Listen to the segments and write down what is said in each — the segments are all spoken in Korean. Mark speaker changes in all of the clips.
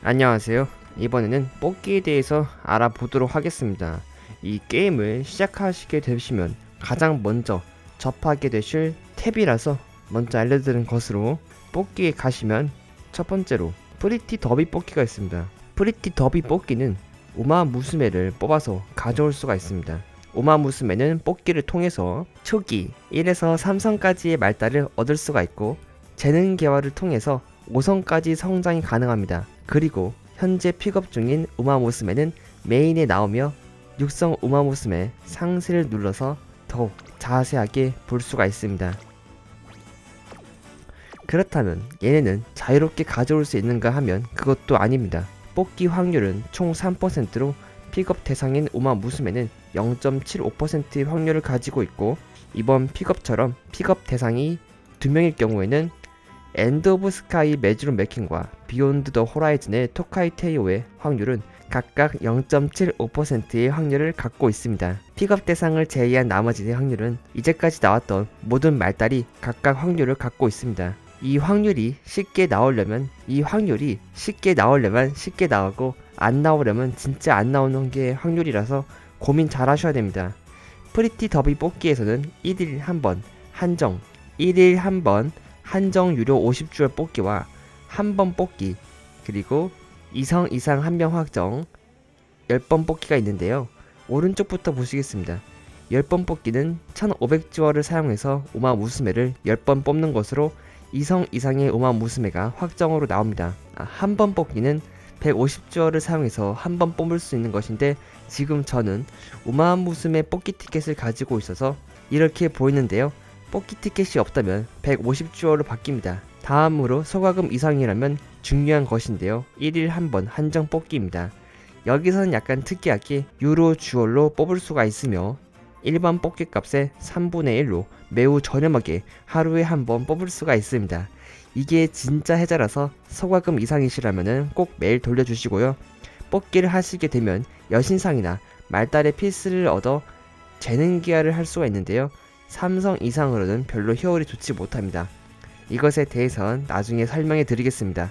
Speaker 1: 안녕하세요. 이번에는 뽑기에 대해서 알아보도록 하겠습니다. 이 게임을 시작하시게 되시면 가장 먼저 접하게 되실 탭이라서 먼저 알려드린 것으로 뽑기에 가시면 첫 번째로 프리티 더비 뽑기가 있습니다. 프리티 더비 뽑기는 우마 무스메를 뽑아서 가져올 수가 있습니다. 우마 무스메는 뽑기를 통해서 초기 1에서 3성까지의 말달을 얻을 수가 있고 재능 개화를 통해서 5성까지 성장이 가능합니다. 그리고 현재 픽업 중인 우마무스메는 메인에 나오며 육성 우마무스메 상세를 눌러서 더욱 자세하게 볼 수가 있습니다. 그렇다면 얘네는 자유롭게 가져올 수 있는가 하면 그것도 아닙니다. 뽑기 확률은 총 3%로 픽업 대상인 우마무스메는 0.75%의 확률을 가지고 있고 이번 픽업처럼 픽업 대상이 두 명일 경우에는 엔드 오브 스카이 매주로 맥킹과 비욘드 더 호라이즌의 토카이 테이오의 확률은 각각 0.75%의 확률을 갖고 있습니다. 픽업 대상을 제외한 나머지의 확률은 이제까지 나왔던 모든 말달이 각각 확률을 갖고 있습니다. 이 확률이 쉽게 나오려면 이 확률이 쉽게 나오려면 쉽게 나오고 안 나오려면 진짜 안 나오는 게 확률이라서 고민 잘 하셔야 됩니다. 프리티 더비 뽑기에서는 1일 한번 한정 1일 한번 한정 유료 50주얼 뽑기와 한 번 뽑기 그리고 2성 이상 한 명 확정 10번 뽑기가 있는데요. 오른쪽부터 보시겠습니다. 10번 뽑기는 1500주얼을 사용해서 오마 무스메를 10번 뽑는 것으로 2성 이상의 오마 무스메가 확정으로 나옵니다. 아, 한번 뽑기는 150주얼을 사용해서 한 번 뽑을 수 있는 것인데 지금 저는 오마 무스메 뽑기 티켓을 가지고 있어서 이렇게 보이는데요. 뽑기 티켓이 없다면 150주얼로 바뀝니다. 다음으로 소가금 이상이라면 중요한 것인데요. 1일 한 번 한정 뽑기입니다. 여기서는 약간 특이하게 유로 주얼로 뽑을 수가 있으며 일반 뽑기 값의 3분의 1로 매우 저렴하게 하루에 한 번 뽑을 수가 있습니다. 이게 진짜 해자라서 소가금 이상이시라면 꼭 매일 돌려주시고요. 뽑기를 하시게 되면 여신상이나 말달의 필스를 얻어 재능 기하를 할 수가 있는데요. 삼성 이상으로는 별로 효율이 좋지 못합니다. 이것에 대해선 나중에 설명해 드리겠습니다.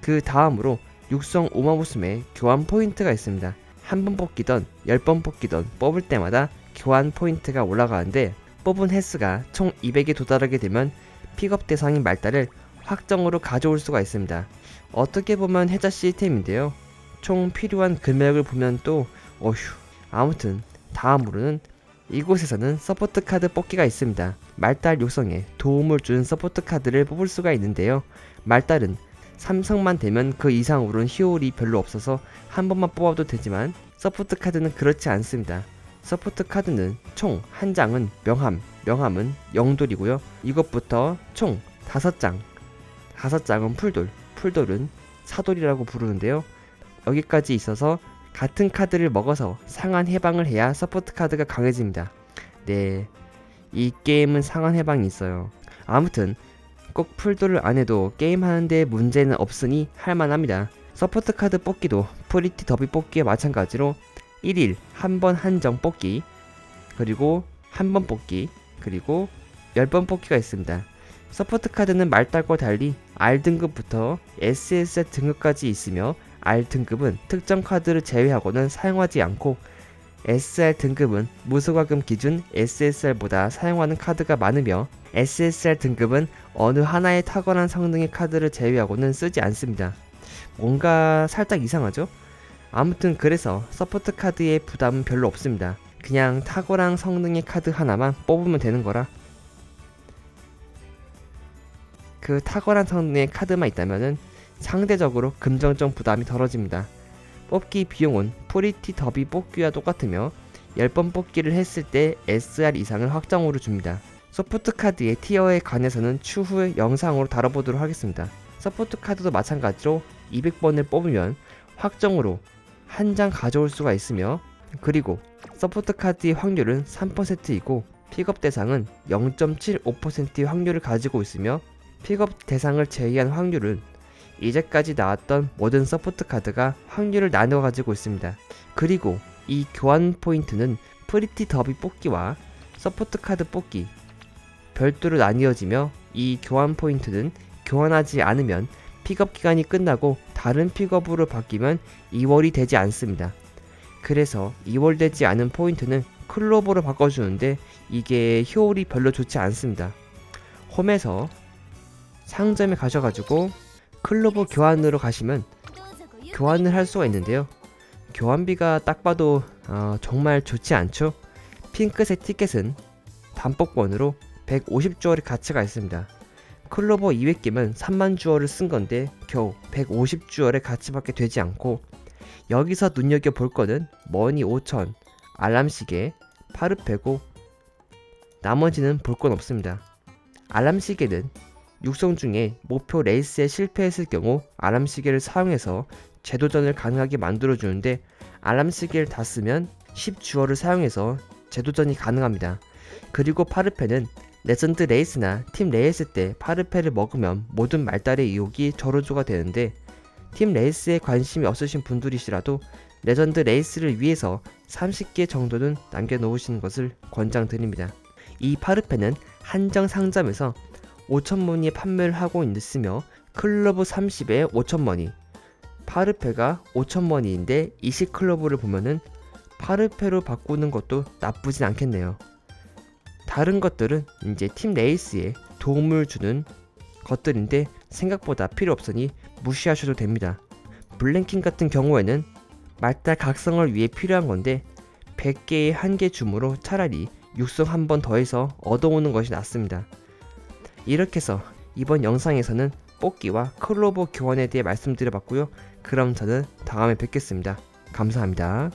Speaker 1: 그 다음으로 육성 오마무스메 교환 포인트가 있습니다. 한 번 뽑기던 10번 뽑기던 뽑을 때마다 교환 포인트가 올라가는데 뽑은 횟수가 총 200에 도달하게 되면 픽업 대상인 말달을 확정으로 가져올 수가 있습니다. 어떻게 보면 해자 시스템인데요. 총 필요한 금액을 보면 또 어휴 아무튼 다음으로는 이곳에서는 서포트 카드 뽑기가 있습니다. 말달 육성에 도움을 준 서포트 카드를 뽑을 수가 있는데요. 말달은 삼성만 되면 그 이상으로는 효율이 별로 없어서 한 번만 뽑아도 되지만 서포트 카드는 그렇지 않습니다. 서포트 카드는 총 한 장은 명함, 명함은 영돌이고요. 이것부터 총 다섯 장, 다섯 장은 풀돌, 풀돌은 사돌이라고 부르는데요. 여기까지 있어서 같은 카드를 먹어서 상한 해방을 해야 서포트 카드가 강해집니다. 네, 이 게임은 상한 해방이 있어요. 아무튼 꼭 풀돌을 안 해도 게임 하는데 문제는 없으니 할만합니다. 서포트 카드 뽑기도 프리티 더비 뽑기와 마찬가지로 1일 한 번 한정 뽑기 그리고 한 번 뽑기 그리고 10번 뽑기가 있습니다. 서포트 카드는 말달과 달리 R 등급부터 SSR 등급까지 있으며 R 등급은 특정 카드를 제외하고는 사용하지 않고 SR 등급은 무소가금 기준 SSR보다 사용하는 카드가 많으며 SSR 등급은 어느 하나의 탁월한 성능의 카드를 제외하고는 쓰지 않습니다. 뭔가 살짝 이상하죠? 아무튼 그래서 서포트 카드의 부담은 별로 없습니다. 그냥 탁월한 성능의 카드 하나만 뽑으면 되는 거라. 그 탁월한 성능의 카드만 있다면은 상대적으로 금전적 부담이 덜어집니다. 뽑기 비용은 프리티 더비 뽑기와 똑같으며 10번 뽑기를 했을 때 SR 이상을 확정으로 줍니다. 서포트 카드의 티어에 관해서는 추후에 영상으로 다뤄보도록 하겠습니다. 서포트 카드도 마찬가지로 200번을 뽑으면 확정으로 한 장 가져올 수가 있으며 그리고 서포트 카드의 확률은 3%이고 픽업 대상은 0.75%의 확률을 가지고 있으며 픽업 대상을 제외한 확률은 이제까지 나왔던 모든 서포트 카드가 확률을 나누어 가지고 있습니다. 그리고 이 교환 포인트는 프리티 더비 뽑기와 서포트 카드 뽑기 별도로 나뉘어지며 이 교환 포인트는 교환하지 않으면 픽업 기간이 끝나고 다른 픽업으로 바뀌면 2월이 되지 않습니다. 그래서 2월 되지 않은 포인트는 클로버로 바꿔주는데 이게 효율이 별로 좋지 않습니다. 홈에서 상점에 가셔가지고 클로버 교환으로 가시면 교환을 할 수가 있는데요. 교환비가 딱 봐도 어, 정말 좋지 않죠? 핑크색 티켓은 단복권으로 150주얼의 가치가 있습니다. 클로버 200개면 3만 주얼을 쓴 건데 겨우 150주얼의 가치밖에 되지 않고 여기서 눈여겨 볼 거는 머니 5000, 알람 시계, 파르페고 나머지는 볼 건 없습니다. 알람 시계는 육성 중에 목표 레이스에 실패했을 경우 알람 시계를 사용해서 재도전을 가능하게 만들어주는데 알람 시계를 다 쓰면 10주얼을 사용해서 재도전이 가능합니다. 그리고 파르페는 레전드 레이스나 팀 레이스 때 파르페를 먹으면 모든 말달의 유혹이 저로조가 되는데 팀 레이스에 관심이 없으신 분들이시라도 레전드 레이스를 위해서 30개 정도는 남겨놓으시는 것을 권장드립니다. 이 파르페는 한정 상점에서 5천머니에 판매를 하고 있으며 클러브 30에 5천머니 파르페가 5천머니인데 이식 클러브를 보면은 파르페로 바꾸는 것도 나쁘진 않겠네요. 다른 것들은 이제 팀 레이스에 도움을 주는 것들인데 생각보다 필요 없으니 무시하셔도 됩니다. 블랭킹 같은 경우에는 말달 각성을 위해 필요한 건데 100개의 한 개 줌으로 차라리 육성 한 번 더해서 얻어오는 것이 낫습니다. 이렇게 해서 이번 영상에서는 뽑기와 클로버 교환에 대해 말씀드려봤고요. 그럼 저는 다음에 뵙겠습니다. 감사합니다.